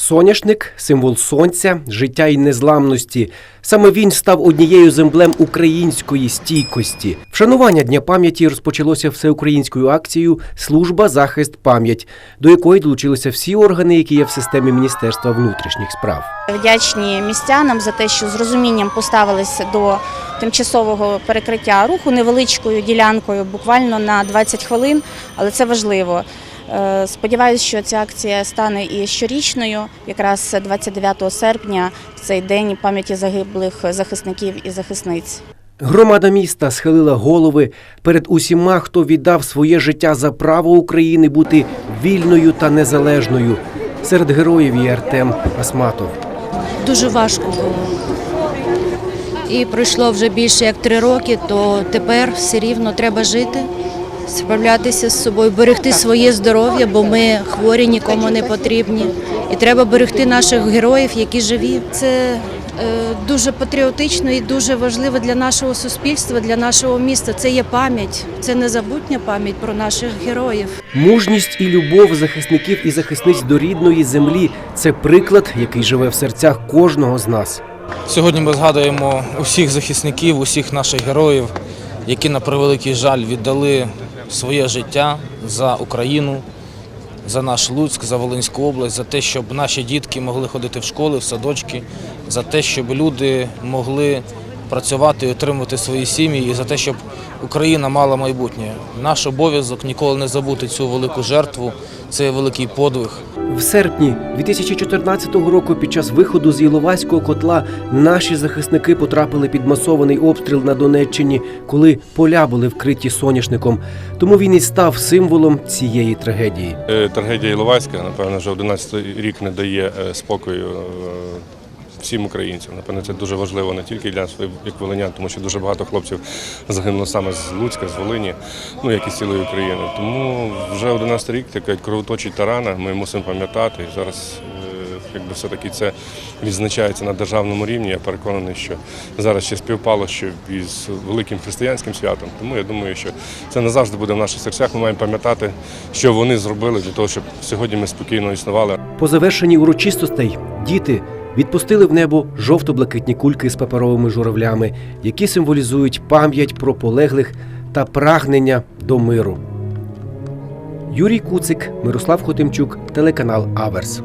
Соняшник символ сонця, життя і незламності. Саме він став однією з емблем української стійкості. Вшанування Дня пам'яті розпочалося всеукраїнською акцією Служба захист пам'ять, до якої долучилися всі органи, які є в системі Міністерства внутрішніх справ. Вдячні містянам за те, що з розумінням поставилися до тимчасового перекриття руху невеличкою ділянкою, буквально на 20 хвилин, але це важливо. Е, Сподіваюсь, що ця акція стане і щорічною, якраз 29 серпня, в цей день пам'яті загиблих захисників і захисниць. Громада міста схилила голови перед усіма, хто віддав своє життя за право України бути вільною та незалежною. Серед героїв є Артем Асматов. дуже важко було. І пройшло вже більше як три роки, то тепер все рівно треба жити, справлятися з собою, берегти своє здоров'я, бо ми хворі, нікому не потрібні. І треба берегти наших героїв, які живі. Це е, дуже патріотично і дуже важливо для нашого суспільства, для нашого міста. Це є пам'ять, це незабутня пам'ять про наших героїв. Мужність і любов захисників і захисниць до рідної землі це приклад, який живе в серцях кожного з нас. Сьогодні ми згадуємо усіх захисників, усіх наших героїв, які на превеликий жаль віддали своє життя за Україну, за наш Луцьк, за Волинську область, за те, щоб наші дітки могли ходити в школи, в садочки, за те, щоб люди могли працювати і отримувати свої сім'ї, і за те, щоб Україна мала майбутнє. Наш обов'язок ніколи не забути цю велику жертву, цей великий подвиг. В серпні 2014 року під час виходу з Іловайського котла наші захисники потрапили під масований обстріл на Донеччині, коли поля були вкриті соняшником. Тому він і став символом цієї трагедії. Е, Трагедія Іловайська, напевно, вже 11 рік не дає е, спокою е, всім українцям. Напевно, це дуже важливо не тільки для своїх як волинян, тому що дуже багато хлопців загинуло саме з Луцька, з Волині, ну як і з цілої України. Тому вже 11 рік така кровоточить тарана. Ми мусимо пам'ятати. І зараз е, якби все-таки це відзначається на державному рівні. Я переконаний, що зараз ще співпало, що із великим християнським святом. Тому я думаю, що це назавжди буде в наших серцях. Ми маємо пам'ятати, що вони зробили для того, щоб сьогодні ми спокійно існували. По завершенні урочистостей діти відпустили в небо жовто-блакитні кульки з паперовими журавлями, які символізують пам'ять про полеглих та прагнення до миру. Юрій Куцик, Мирослав Хотимчук, телеканал Аверс.